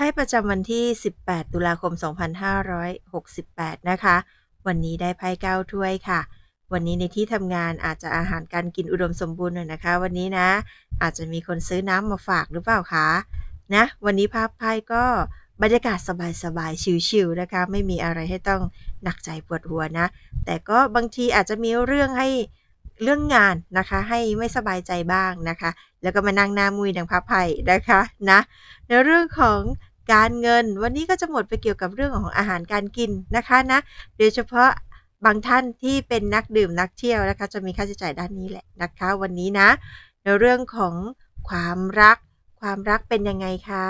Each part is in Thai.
พ่ประจำวันที่ 18 ตุลาคม 2568 นะคะ วันนี้ได้ไพ่เก้าถ้วยค่ะ วันนี้ในที่ทำงานอาจจะอาหารการกินอุดมสมบูรณ์หน่อยนะคะ วันนี้นะ อาจจะมีคนซื้อน้ำมาฝากหรือเปล่าคะนะ วันนี้ภาพไพ่ก็บรรยากาศสบายๆ ชิลๆ นะคะ ไม่มีอะไรให้ต้องหนักใจปวดหัวนะ แต่ก็บางทีอาจจะมีเรื่องให้เรื่องงานนะคะ ให้ไม่สบายใจบ้างนะคะ แล้วก็มานั่งหน้ามุยดังพับไผ่นะคะนะ ในเรื่องของ การเงิน วันนี้ก็จะหมดไปเกี่ยวกับเรื่องของอาหารการกินนะคะนะโดยเฉพาะบางท่านที่เป็นนักดื่มนักเที่ยวนะคะ จะมีค่าใช้จ่ายด้านนี้แหละนะคะ วันนี้นะ ในเรื่องของความรัก ความรักเป็นยังไงคะ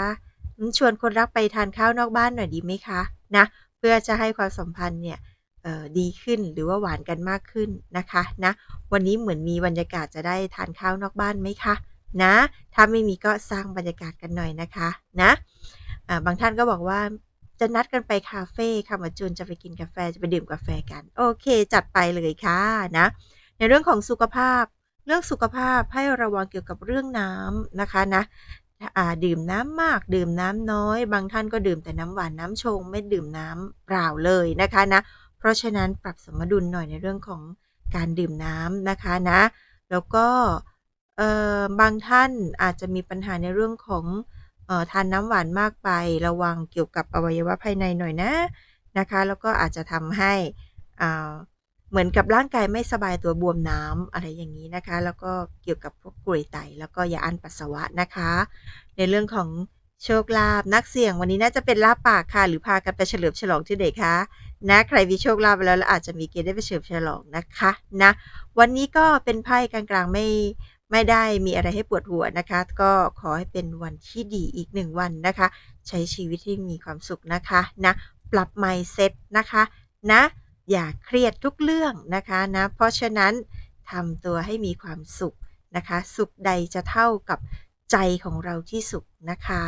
ชวนคนรักไปทานข้าวนอกบ้านหน่อยดีไหมคะนะเพื่อจะให้ความสัมพันธ์เนี่ยดีขึ้นหรือว่าหวานกันมากขึ้นนะคะนะวันนี้เหมือนมีบรรยากาศจะได้ทานข้าวนอกบ้านไหมคะนะ ถ้าไม่มีก็สร้างบรรยากาศกันหน่อยนะคะนะ บางท่านก็บอกว่าจะนัดกันไปคาเฟ่ค่ะมาจูนจะไปกินกาแฟจะไปดื่มกาแฟกัน โอเค จัดไปเลยค่ะนะ ในเรื่องของสุขภาพ เรื่องสุขภาพให้ระวังเกี่ยวกับเรื่องน้ำนะคะนะดื่มน้ำมากดื่มน้ำน้อย บางท่านก็ดื่มแต่น้ำหวานน้ำชง ไม่ดื่มน้ำเปล่าเลยนะคะนะ เพราะฉะนั้นปรับสมดุลหน่อยในเรื่องของการดื่มน้ำนะคะนะ แล้วก็บางท่านอาจจะมีปัญหาในเรื่องของ ทานน้ำหวานมากไประวังเกี่ยวกับอวัยวะภายในหน่อยนะนะคะ แล้วก็อาจจะทำให้เหมือนกับร่างกายไม่สบายตัวบวมน้ำอะไรอย่างนี้นะคะ แล้วก็เกี่ยวกับพวกกรวยไต แล้วก็ยาอั้นปัสสาวะนะคะ ในเรื่องของโชคลาภนักเสี่ยงวันนี้น่าจะเป็นลาบปากค่ะ หรือพากันไปเฉลิมฉลองที่ไหนคะนะใครมีโชคลาภไปแล้วแล้วอาจจะมีเกณฑ์ได้ไปเฉลิมฉลองนะคะนะวันนี้ก็เป็นไพ่กลางๆไม่ ไม่ได้มีอะไรให้ปวดหัวนะคะ ก็ขอให้เป็นวันที่ดีอีกหนึ่งวันนะคะ ใช้ชีวิตที่มีความสุขนะคะนะปรับไมเซ็ตนะคะนะอย่าเครียดทุกเรื่องนะคะนะเพราะฉะนั้นทำตัวให้มีความสุขนะคะ สุขใดจะเท่ากับใจของเราที่สุขนะคะ